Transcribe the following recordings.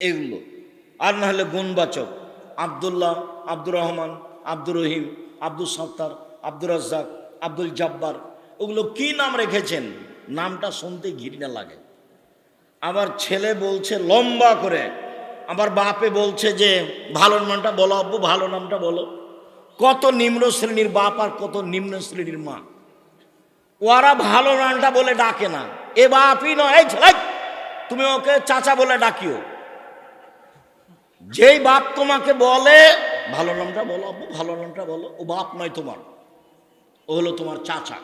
এগুলো। আর না হলে গুণবাচক। আবদুল্লাহ, আব্দুর রহমান, আব্দুর রহিম আব্দুল সত্তার, আব্দুর রাজ্জাক, আব্দুল জব্বার, ওগুলো কি নাম রেখেছেন? নামটা শুনতে ঘৃণা লাগে। আবার ছেলে বলছে লম্বা করে। আবার বাপে বলছে যে, ভালো নামটা বলো আব্বু, ভালো নামটা বলো। কত নিম্ন শ্রেণির বাপ আর কত নিম্ন শ্রেণির মা। ওরা ভালো নামটা বলে ডাকে না। এ বাপই নয় তুমি ওকে চাচা বলে ডাকিও। যেই বাপ তোমাকে বলে, ভালো নামটা বলো আব্বু, ভালো নামটা বলো। ও বাপ নয় তোমার, ও হলো তোমার চাচা।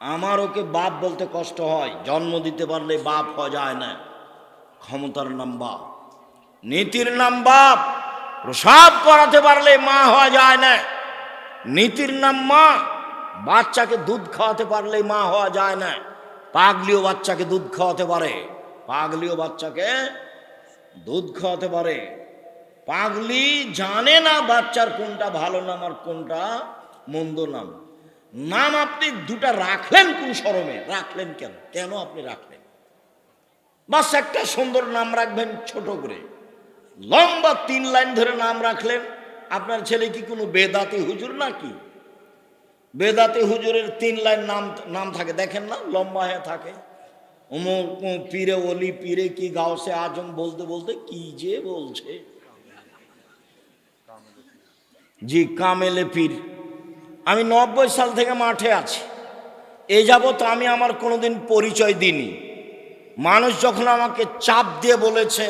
আমার ওকে বাপ বলতে কষ্ট হয়, জন্ম দিতে পারলে বাপ হওয়া যায় না। ক্ষমতার নাম বাপ, নীতির নাম বাপ, প্রসাব করাতে পারলে মা হওয়া যায় না। নীতির নাম মা, বাচ্চাকে দুধ খাওয়াতে পারলে মা হওয়া যায় না। পাগলিও বাচ্চাকে দুধ খাওয়াতে পারে, পাগলিও বাচ্চাকে দুধ খাওয়াতে পারে। পাগলি জানে না বাচ্চার কোনটা ভালো নাম আর কোনটা মন্দ নাম। নাম আপনি দুটা রাখলেন কোন সরমে রাখলেন কেন? কেন আপনি রাখলেন? বাস একটা সুন্দর নাম রাখবেন ছোট করে। লম্বা তিন লাইন ধরে নাম রাখলেন। আপনার ছেলে কি কোনো বেদাতি হুজুর নাকি? বেদাতি হুজুরের তিন লাইন নাম নাম থাকে। দেখেন না, লম্বা হয়ে থাকে। অমুক পীরে অলি পীরে কি গাওসে আজম বলতে বলতে কি যে বলছে জি কামেলে পীর আমি নব্বই সাল থেকে মাঠে আছি এই যাবৎ আমি আমার কোনোদিন পরিচয় দিইনি। মানুষ যখন আমাকে চাপ দিয়ে বলেছে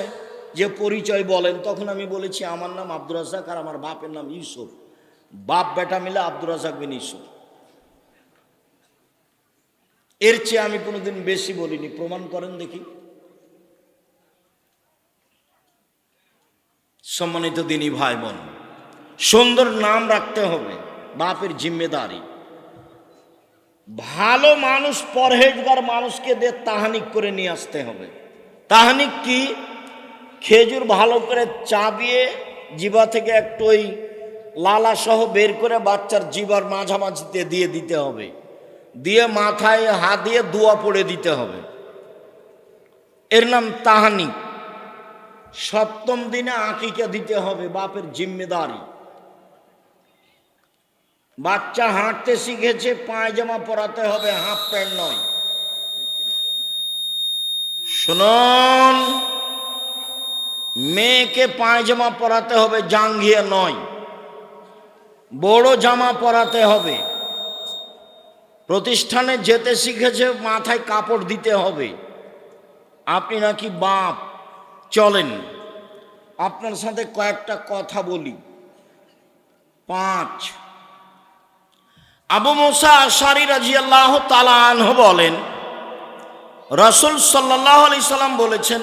যে পরিচয় বলেন, তখন আমি বলেছি, আমার নাম আব্দুর রাজাক আর আমার বাপের নাম ইউসুফ। বাপ বেটা মিলে আব্দুর রাজাক বিন ইউসুফ। এর চেয়ে আমি কোনোদিন বেশি বলিনি। প্রমাণ করেন দেখি। সম্মানিত দিনী ভাই বোন সুন্দর নাম রাখতে হবে। বাপের জিম্মেদারি। ভালো মানুষ পরহেজগার মানুষকে দিয়ে তাহানিক করে নিয়ে আসতে হবে। তাহানিক কি? খেজুর ভালো করে চাবিয়ে জিবা থেকে একটু ওই লালা সহ বের করে বাচ্চার জিবার মাঝামাঝিতে দিয়ে দিতে হবে। দিয়ে মাথায় হাত দিয়ে দোয়া পড়ে দিতে হবে। এর নাম তাহানি। সপ্তম দিনে আকিকা দিতে হবে বাপের জিম্মেদারি। বাচ্চা হাঁটতে শিখেছে, পায়জামা পরাতে হবে, হাফ প্যান্ট নয়। শুনুন, মেয়েকে পায়জামা পরাতে হবে, জাঙ্গিয়া নয়। বড় জামা পরাতে হবে। প্রতিষ্ঠানে যেতে শিখেছে, মাথায় কাপড় দিতে হবে। আপনি নাকি বাপ? চলেন, আপনার সাথে কয়েকটা কথা বলি। পাঁচ, আবু মোসা আশারি রাজি তালাহ বলেন, রসুল সাল্লাহ আলি সাল্লাম বলেছেন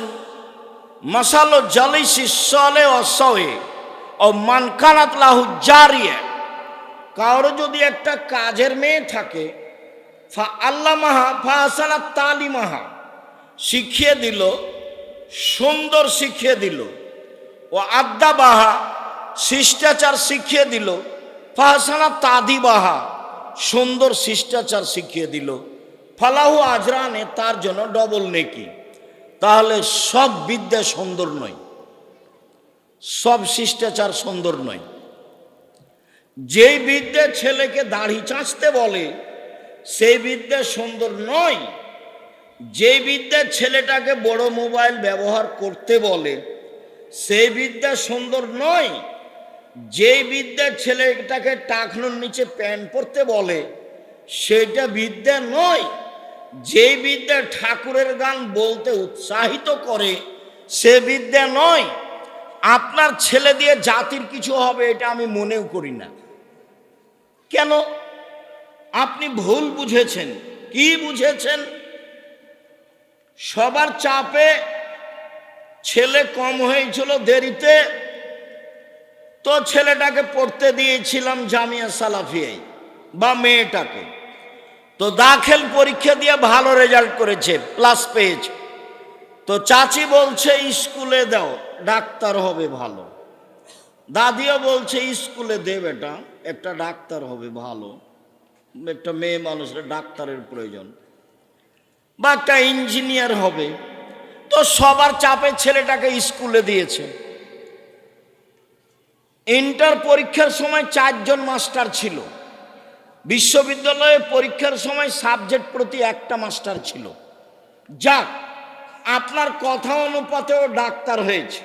মশালো জালি শিষ্যলে অসয়ে ও মানকানাত লাহু জারিয়ে। কারও যদি একটা কাজের মেয়ে থাকে ফা আল্লাহ মাহা ফা আসানা তালি মাহা শিখিয়ে দিল, সুন্দর শিখিয়ে দিল। ও আদ্যা বাহা শিষ্টাচার শিখিয়ে দিল। ফাহাসানা তাদি বাহা সুন্দর শিষ্টাচার শিখিয়ে দিল। ফালাহু আজরানে তার জন্য ডবল নেকি। তাহলে সব বিদ্যা সুন্দর নয়। সব শিষ্টাচার সুন্দর নয়। যেই বিদ্যা ছেলেকে দাড়ি চাঁচতে বলে সেই বিদ্যা সুন্দর নয়। যে বিদ্যা ছেলেটাকে বড় মোবাইল ব্যবহার করতে বলে, সেই বিদ্যা সুন্দর নয়। যে বিদ্যা ছেলেটাকে টাকনোর নিচে প্যান্ট পরতে বলে, সেটা বিদ্যা নয়। যে বিদ্যা ঠাকুরের গান বলতে উৎসাহিত করে, সে বিদ্যা নয়। আপনার ছেলে দিয়ে জাতির কিছু হবে, এটা আমি মনেও করি না। কেন? আপনি ভুল বুঝেছেন। কি বুঝেছেন? সবার চাপে ছেলে কম হয়েছিল দেরিতে, তো ছেলেটাকে পড়তে দিয়েছিলাম জামিয়া সালাফিয়াই বা মেয়েটাকে। তো দাখেল পরীক্ষা দিয়ে ভালো রেজাল্ট করেছে, প্লাস পেয়েছে। তো চাচি বলছে, স্কুলে দাও, ডাক্তার হবে ভালো। দাদিও বলছে, স্কুলে দে বেটা, একটা ডাক্তার হবে ভালো। একটা মেয়ে মানুষের ডাক্তারের প্রয়োজন বা একটা ইঞ্জিনিয়ার হবে, তো সবার চাপে ছেলেটাকে স্কুলে দিয়েছে। ইন্টার পরীক্ষার সময় চারজন মাস্টার ছিল। বিশ্ববিদ্যালয়ে পরীক্ষার সময় সাবজেক্ট প্রতি একটা মাস্টার ছিল। যাক, আপনার কথা অনুপাতেও ডাক্তার হয়েছে।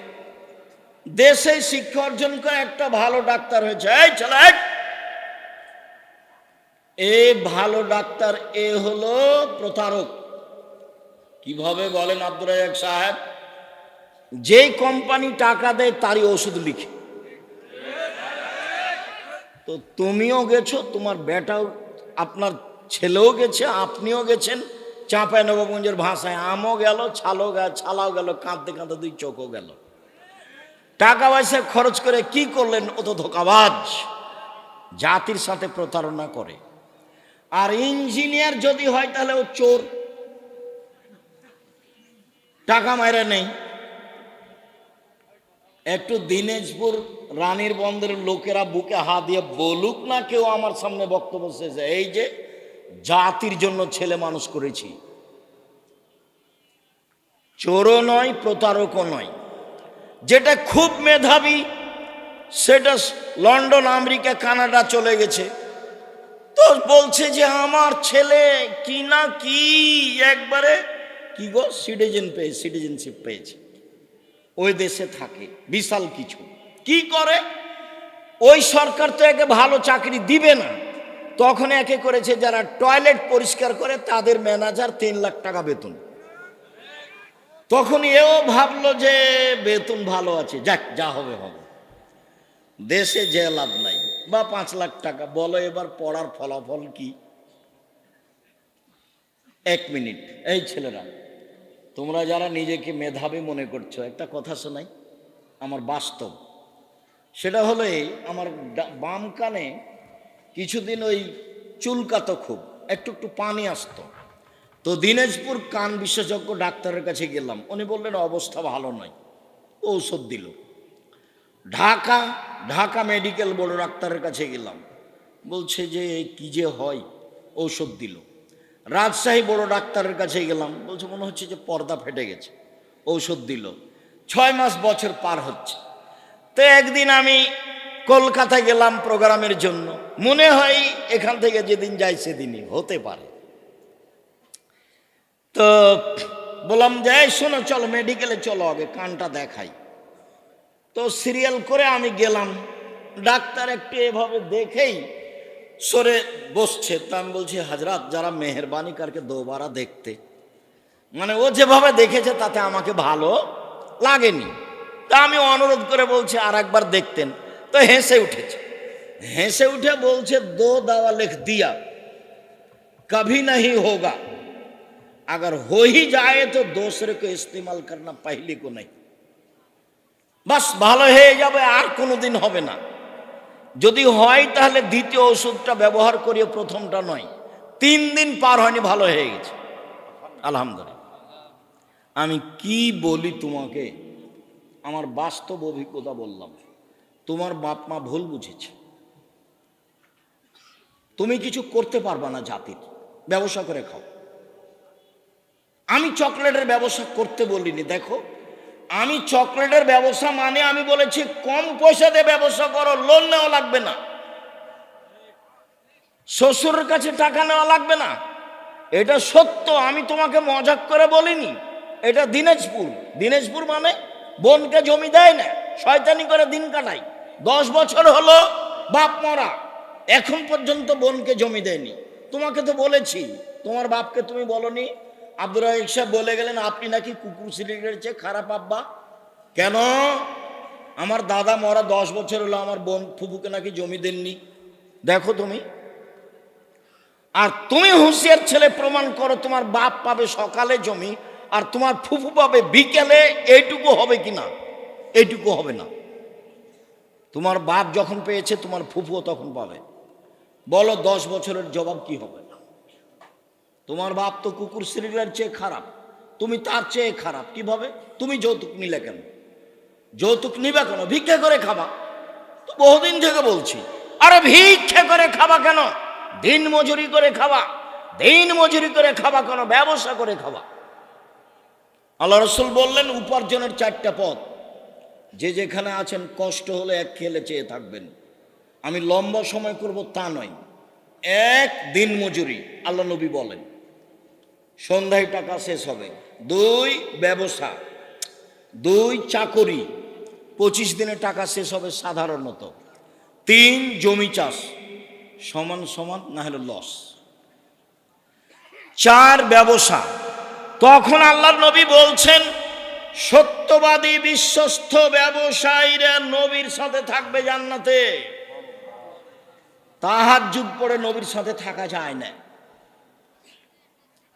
দেশে শিক্ষা অর্জন করে একটা ভালো ডাক্তার হয়েছে। এই চলে! এ ভালো ডাক্তার, এ হলো প্রতারক। কীভাবে বলেন আব্দুল রাজাক সাহেব? যেই কোম্পানি টাকা দেয়, তারই ওষুধ লিখে। তো তুমিও গেছো, তোমার বেটাও, আপনার ছেলেও গেছে, আপনিও গেছেন, চাঁপাই নবগঞ্জের ভাষায়, আমও গেল, ছালও গেল, ছালাও গেল, কাঁদতে কাঁদতে দুই চোখও গেল। টাকা পয়সা খরচ করে কি করলেন? ও তো ধোকাবাজ। জাতির সাথে প্রতারণা করে। আর ইঞ্জিনিয়ার যদি হয় তাহলে ও চোর। টাকা মাইরা নেই। একটু দিনাজপুর রানীর বন্দরের লোকেরা বুকে হাত দিয়ে বলুক না কেউ আমার সামনে বক্তব্য শেষে, এই যে জাতির জন্য ছেলে মানুষ করেছি। চোরও নয়, প্রতারকও নয়। যেটা খুব মেধাবী, সেটা লন্ডন, আমেরিকা, কানাডা চলে গেছে। তো বলছে যে আমার ছেলে কি না কি একবারে, কি গো? সিটিজেন পেয়ে সিটিজেনশিপ পেয়েছে। ওই দেশে থাকে, বিশাল কিছু। কি করে? ওই সরকার তো একে ভালো চাকরি দিবে না। তখন একে করেছে যারা টয়লেট পরিষ্কার করে, তাদের ম্যানেজার তিন লাখ টাকা বেতন। তখন এও ভাবলো যে বেতন ভালো আছে, যাক, যা হবে হবে। দেশে যে লাভ নাই। বা পাঁচ লাখ টাকা। বলো এবার পড়ার ফলাফল কি? এক মিনিট। এই ছেলেরা, তোমরা যারা নিজেকে মেধাবী মনে করছ, একটা কথা শোনাই, আমার বাস্তব। সেটা হলো আমার বাম কানে কিছুদিন ওই চুলকাতো খুব, একটু একটু পানি আসতো। তো দিনাজপুর কান বিশেষজ্ঞ ডাক্তারের কাছে গেলাম। উনি বললেন, অবস্থা ভালো নয়। ঔষধ দিল। ঢাকা ঢাকা মেডিকেল বড় ডাক্তারের কাছে গেলাম। বলছে যে, কি যে হয়? ঔষধ দিল। রাজশাহী বড় ডাক্তারের কাছে গেলাম। বলছে, মনে হচ্ছে যে পর্দা ফেটে গেছে। ঔষধ দিল। ছয় মাস বছর পার হচ্ছে। তো একদিন আমি কলকাতা গেলাম প্রোগ্রামের জন্য। মনে হয় এখান থেকে যেদিন যাই সেদিনই, হতে পারে। তো বললাম যে শোনো, চলো মেডিকেলে চলো আগে, কানটা দেখাই। তো সিরিয়াল করে আমি গেলাম ডাক্তার একটু এভাবে দেখেই সরে বসছে তা আমি বলছি হাজরাত যারা মেহরবানি কারকে দোবারা দেখতে মানে ও যেভাবে দেখেছে তাতে আমাকে ভালো লাগেনি তা আমি অনুরোধ করে বলছি আর একবার দেখতেন তো হেসে উঠেছে হেসে উঠে বলছে দো দাওয়া লিখ দিয়া कभी नहीं होगा अगर हो ही जाए तो दूसरे को इस्तेमाल करना पहले को नहीं বাস, ভালো হয়ে যাবে, আর কোনোদিন হবে না। যদি হয়, তাহলে দ্বিতীয় ওষুধটা ব্যবহার করিয়ে প্রথমটা নয়। তিন দিন পার হয়নি, ভালো হয়ে গেছে। আলহামদুলিল্লাহ। আমি কি বলি তোমাকে? আমার বাস্তব অভিজ্ঞতা বললাম। তোমার বাপ মা ভুল বুঝেছে। তুমি কিছু করতে পারবা না জাতির। ব্যবসা করে খাও। আমি চকলেটের ব্যবসা করতে বলিনি, দেখো। আমি চকলেটের ব্যবসা মানে আমি বলেছি কম পয়সা দিয়ে ব্যবসা করো লোন নেওয়া লাগবে না। শ্বশুরের কাছে টাকা নেওয়া লাগবে না। এটা সত্য, আমি তোমাকে মজাক করে বলিনি। এটা দিনাজপুর। দিনাজপুর মানে বোনকে জমি দেয় না, শয়তানি করে দিন কাটাই দশ বছর হলো বাপ মরা, এখন পর্যন্ত বোনকে জমি দেয়নি। তোমাকে তো বলেছি, তোমার বাপকে তুমি বলনি আব্দুর রাহিক সাহেব বলে গেলেন, আপনি নাকি কুকুর সিলিগের চেয়ে খারাপ আব্বা? কেন? আমার দাদা মরা দশ বছর হলো, আমার বোন ফুপুকে নাকি জমি দেননি। দেখো তুমি, আর তুমি হুঁশিয়ার ছেলে প্রমাণ করো, তোমার বাপ পাবে সকালে জমি, আর তোমার ফুফু পাবে বিকেলে, এইটুকু হবে কি না? এইটুকু হবে না। তোমার বাপ যখন পেয়েছে, তোমার ফুফুও তখন পাবে। বলো দশ বছরের জবাব কি হবে? তোমার বাপ তো কুকুর সিরিয়ালের চেয়ে খারাপ। তুমি তার চেয়ে খারাপ। কীভাবে? তুমি যৌতুক নিলে কেন? যৌতুক নিবে কেন? ভিক্ষা করে খাবা। তো বহুদিন থেকে বলছি, আরে ভিক্ষা করে খাবা কেন? দিন মজুরি করে খাবা। দিন মজুরি করে খাবা কেন? ব্যবসা করে খাবা। আল্লাহ রসুল বললেন, উপার্জনের চারটা পথ। যে যেখানে আছেন, কষ্ট হলে এক খেলে চেয়ে থাকবেন। আমি লম্বা সময় করব তা নয়। এক, দিন মজুরি। আল্লাহ নবী বলেন। সন্ধ্যায় টাকা শেষ হবে। দুই, ব্যবসা। দুই, চাকরি। পঁচিশ দিনে টাকা শেষ হবে সাধারণত। তিন, জমি চাষ। সমান সমান না হলে লস চার, ব্যবসা। তখন আল্লাহর নবী বলছেন, সত্যবাদী বিশ্বস্ত ব্যবসায়ীরা নবীর সাথে থাকবে জান্নাতে। তাহার যুগ পরে নবীর সাথে থাকা যায় না।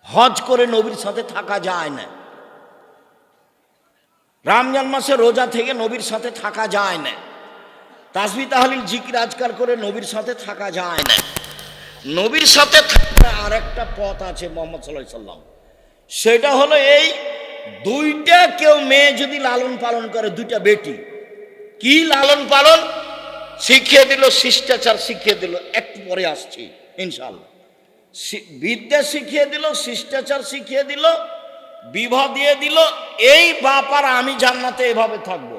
হজ করে নবীর সাথে থাকা যায় না। রমজান মাসে রোজা থেকে নবীর সাথে থাকা যায় না। তাসবি তাহলিল জিকির আজকার করে নবীর সাথে থাকা যায় না। নবীর সাথে থাকা আর একটা পথ আছে মোহাম্মদ সাল্লাহ সাল্লাম। সেটা হলো এই দুইটা কেউ মেয়ে যদি লালন পালন করে, দুইটা বেটি। কি লালন পালন? শিখিয়ে দিল, শিষ্টাচার শিখিয়ে দিল, একটু পরে আসছি ইনশাল্লাহ বিদ্যা শিখিয়ে দিল, শিষ্টাচার শিখিয়ে দিল, বিবাহ দিয়ে দিল, এই বাপার আমি জান্নাতে এভাবে থাকব।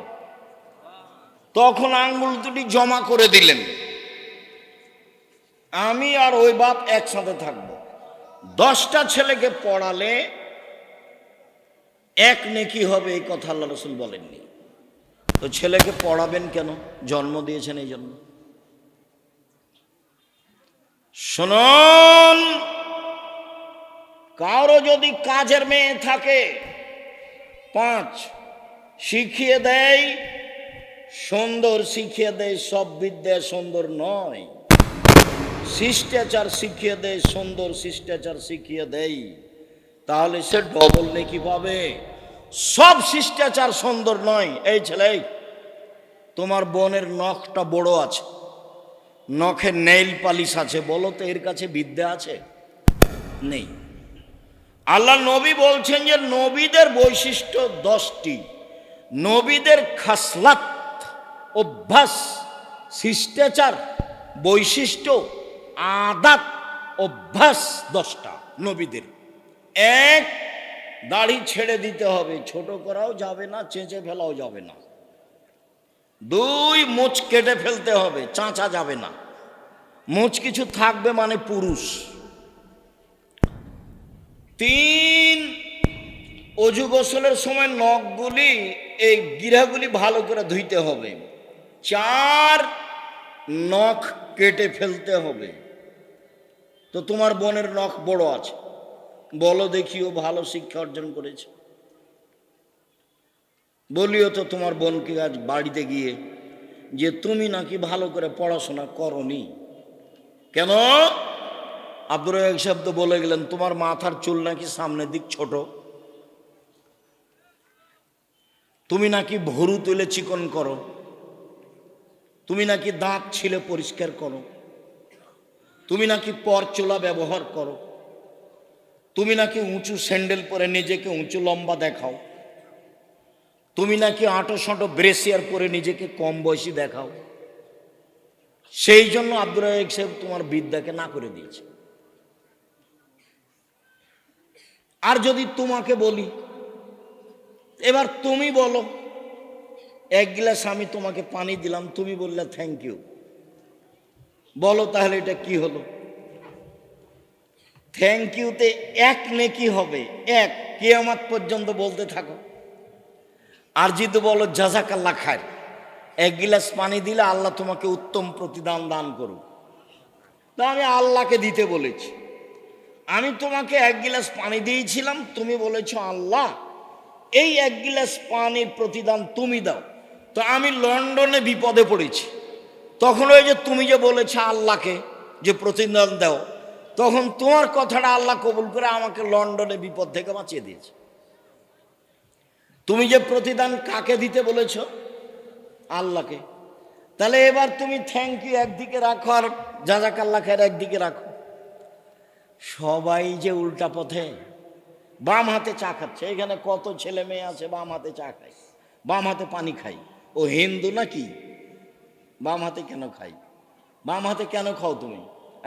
তখন আঙ্গুল দুটি জমা করে দিলেন। আমি আর ওই বাপ একসাথে থাকব। দশটা ছেলেকে পড়ালে এক নেকি হবে এই কথা আল্লাহ রসুল বলেননি। তো ছেলেকে পড়াবেন কেন? জন্ম দিয়েছেন এই জন্য। শুনুন। কারও যদি কাজের মেয়ে থাকে, পাঁচ, শিখিয়ে দেয়, সুন্দর শিখিয়ে দেয়, সব বিদ্যা সুন্দর নয়। শিষ্টাচার শিখিয়ে দেয়, সুন্দর শিষ্টাচার শিখিয়ে দেয়, তাহলে সে ডবল নেকি পাবে। সব শিষ্টাচার সুন্দর নয়। এই ছেলে, তোমার বোনের নখটা বড় আছে। নখে নেইল পালিশ আছে, বলো তো এর কাছে বিদ্যা আছে? নেই। আল্লাহ নবী বলছেন যে নবীদের বৈশিষ্ট্য দশটি। নবীদের খাসলাত, অভ্যাস, শিষ্টাচার, বৈশিষ্ট্য, আদাত, অভ্যাস দশটা নবীদের। এক, দাড়ি ছেড়ে দিতে হবে, ছোট করাও যাবে না, চেঁচে ফেলাও যাবে না। দুই মুচ কেটে ফেলতে হবে, চাঁচা যাবে না। মুচ কিছু থাকবে মানে পুরুষ। তিন, অজু গোসলের সময় নখগুলি, এই গিরাগুলি ভালো করে ধুইতে হবে। চার, নখ কেটে ফেলতে হবে। তো তোমার বোনের নখ বড় আছে। বলো দেখিও, ভালো শিক্ষা অর্জন করেছে। বলিও তো তোমার বোনকে আজ বাড়িতে গিয়ে যে তুমি নাকি ভালো করে পড়াশোনা করনি। কেন? আব্দুর সাহেব তো বলে গেলেন, তোমার মাথার চুল নাকি সামনের দিক ছোট। তুমি নাকি ভরু তুলে চিকন করো। তুমি নাকি দাঁত ছিলে পরিষ্কার করো। তুমি নাকি পরচোলা ব্যবহার করো। তুমি নাকি উঁচু স্যান্ডেল পরে নিজেকে উঁচু লম্বা দেখাও। তুমি নাকি আঁটো সাঁটো ব্রেসিয়ার পরে নিজেকে কম বয়সী দেখাও? সেই জন্য আব্দুর রাজাক সাহেব তোমার বিদ্যাকে না করে দিয়েছে। আর যদি তোমাকে বলি, এবার তুমি বলো, এক গ্লাস আমি তোমাকে পানি দিলাম, তুমি বললে থ্যাংক ইউ বলো তাহলে এটা কি হলো? থ্যাংক ইউতে এক নেকি হবে, এক। কেয়ামাত পর্যন্ত বলতে থাকো। আর যদি বলো জাজাকাল্লা খায় এক গিলাস পানি দিলে আল্লাহ তোমাকে উত্তম প্রতিদান দান করুক। তা আমি আল্লাহকে দিতে বলেছি। আমি তোমাকে এক গিলাস পানি দিয়েছিলাম, তুমি বলেছ, আল্লাহ, এই এক গিলাস পানির প্রতিদান তুমি দাও। তো আমি লন্ডনে বিপদে পড়েছি। তখন ওই যে তুমি যে বলেছ আল্লাহকে যে প্রতিদান দাও, তখন তোমার কথাটা আল্লাহ কবুল করে আমাকে লন্ডনে বিপদ থেকে বাঁচিয়ে দিয়েছে। তুমি যে প্রতিদান কাকে দিতে বলেছ? আল্লাহকে। তাহলে এবার তুমি থ্যাংক ইউ একদিকে রাখো আর জাজাকাল্লা খায়ের একদিকে রাখো। সবাই যে উল্টা পথে বাম হাতে চা খাচ্ছে, এখানে কত ছেলে মেয়ে আছে বাম হাতে চা খায়, বাম হাতে পানি খাই ও হিন্দু নাকি? বাম হাতে কেন খাই বাম হাতে কেন খাও তুমি?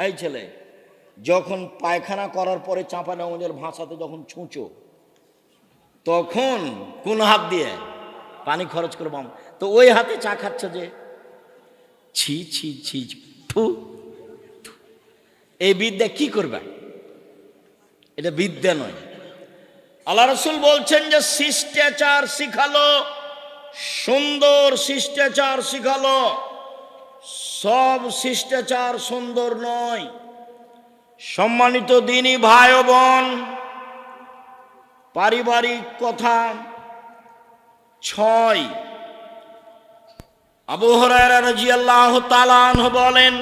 এই ছেলে, যখন পায়খানা করার পরে চাঁপা নেওয়ার ভাষাতে যখন ছুঁচো তখন কোন হাত দিয়ে পানি খরচ করে বাম তো ওই হাতে চা খাচ্ছ যে? ছি ছি ছি থু। এই বিদ্যা কি করবে? এটা বিদ্যা নয়। আল্লাহ রসুল বলছেন যে শিষ্টাচার শিখালো, সুন্দর শিষ্টাচার শিখালো। সব শিষ্টাচার সুন্দর নয়। সম্মানিত দিনী ভাই বোন পারিবারিক কথা ছয়। আবু হরায়রা রাদিয়াল্লাহু তাআলা বলেন,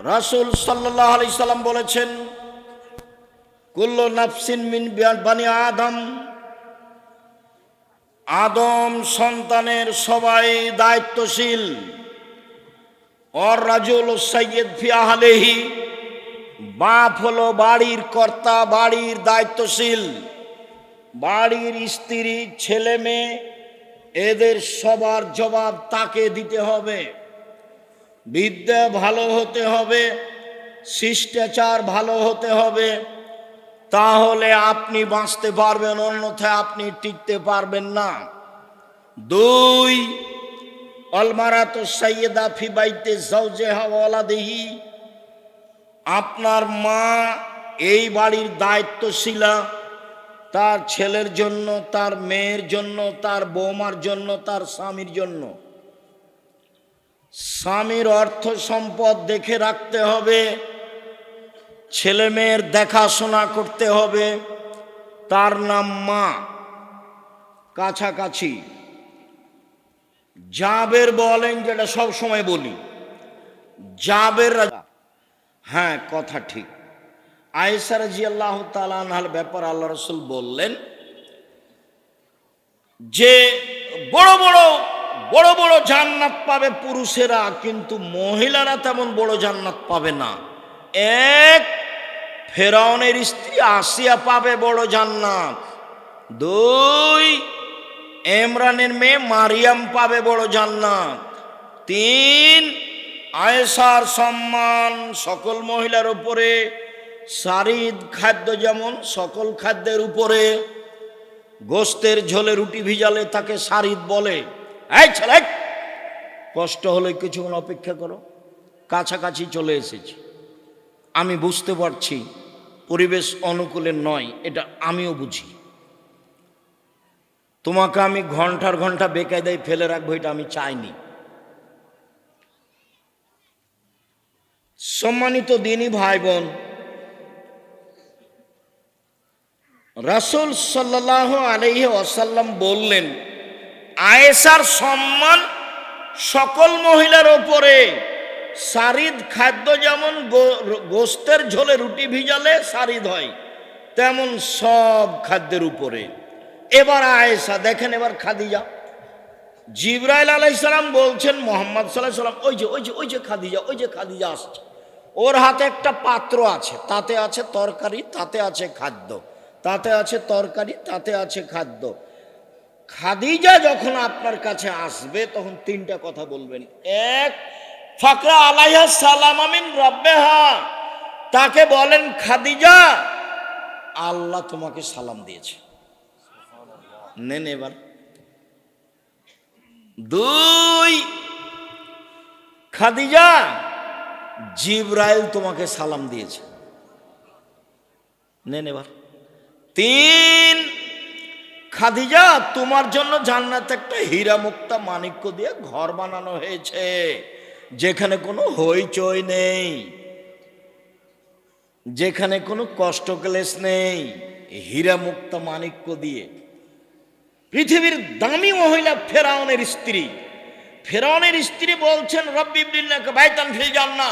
রাসূল সাল্লাল্লাহু আলাইহি সাল্লাম বলেছেন, কুল্ল নাফসিন মিন বানি আদম। আদম সন্তানের সবাই দায়িত্বশীল। অর রাজুল সৈয়দ ফি আহলেহি। বাপ হলো বাড়ির কর্তা, বাড়ির দায়িত্বশীল। বাড়ির স্ত্রী, ছেলে মেয়ে, এদের সবার জবাব তাকে দিতে হবে। বিদ্যা ভালো হতে হবে, শিষ্টাচার ভালো হতে হবে। তাহলে আপনি বাঁচতে পারবেন, অন্যথায় আপনি টিকতে পারবেন না। দুই অলমারাত সৈয়দা ফি বাইতে জৌজেহা ওয়ালাদিহি। আপনার মা এই বাড়ির দায়িত্বশীলা। তার ছেলের জন্য, তার মেয়ের জন্য, তার বৌমার জন্য, তার স্বামীর জন্য। স্বামীর অর্থ সম্পদ দেখে রাখতে হবে, ছেলে মেয়ের দেখাশোনা করতে হবে। তার নাম মা। কাছাকাছি। জাবের বলেন যেটা সব সময় বলি। জাবের হ্যাঁ কথা ঠিক। আয়েসা জি আল্লাহ তালার ব্যাপার আল্লাহ রসুল বললেন যে বড় বড় বড় বড় জান্নাত পাবে পুরুষেরা, কিন্তু মহিলারা তেমন বড় জান্নাত পাবে না। এক, ফেরাউনের স্ত্রী আসিয়া পাবে বড় জান্নাত। দুই এমরানের মেয়ে মারিয়াম পাবে বড় জান্নাত। তিন আয়েসার সম্মান সকল মহিলার উপরে সারিদ খাদ্য যেমন সকল খাদ্যের উপরে গোস্তের ঝোলে রুটি ভিজালে তাকে সারিদ বলে। কষ্ট হলে কিছুক্ষণ অপেক্ষা করো। কাছাকাছি চলে এসেছি। আমি বুঝতে পারছি পরিবেশ অনুকূলের নয়, এটা আমিও বুঝি। তোমাকে আমি ঘণ্টার ঘণ্টা বেকায়দায় ফেলে রাখব, এটা আমি চাইনি। সম্মানিত দিনী ভাই বোন রাসুল সাল্লাহ আলহি আসাল্লাম বললেন আয়েসার সম্মান সকল মহিলার ওপরে সারিদ খাদ্য যেমন গোস্তের ঝোলে রুটি ভিজালে সারিদ হয়, তেমন সব খাদ্যের উপরে। এবার আয়েসা দেখেন এবার খাদিজা। জিব্রাইল আলাইসালাম বলছেন মোহাম্মদ সাল্লাহ সাল্লাম ওই যে ওই যে ওই যে খাদিজা, ওই যে খাদিজা আসছে। ওর হাতে একটা পাত্র আছে, তাতে আছে তরকারি, তাতে আছে খাদ্য। তাতে আছে তরকারি, তাতে আছে খাদ্য। খাদিজা যখন আপনার কাছে আসবে, তখন তিনটা কথা বলবেন। এক, ফাকরা আলাইহা সালাম আমিন রব্বেহা। তাকে বলেন, খাদিজা, আল্লাহ তোমাকে সালাম দিয়েছে। নেন এবার। দুই, খাদিজা, জিব্রাইল তোমাকে সালাম দিয়েছে। নেন এবার। তিন, খাদিজা, তোমার জন্য জান্নাতে একটা হীরা মুক্তা মানিক্য দিয়ে ঘর বানানো হয়েছে, যেখানে কোনো হইচই নেই, যেখানে কোনো কষ্ট ক্লেশ নেই হীরা মুক্তা মানিক্য দিয়ে। পৃথিবীর দামি মহিলা ফেরাউনের স্ত্রী ফেরাউনের স্ত্রী বলছেন, রব্বি ইবলিল্লাহকে বাইতান ফিল জান্না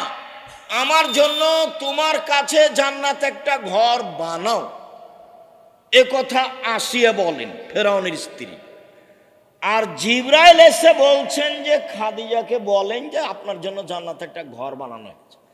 আমার জন্য তোমার কাছে জান্নাত একটা ঘর বানাও। এ কথা আসিয়া বলেন, ফেরাউনের স্ত্রী আর জিব্রাইল এসে বলছেন যে, খাদিজাকে বলেন যে, আপনার জন্য জান্নাত একটা ঘর বানানো হয়।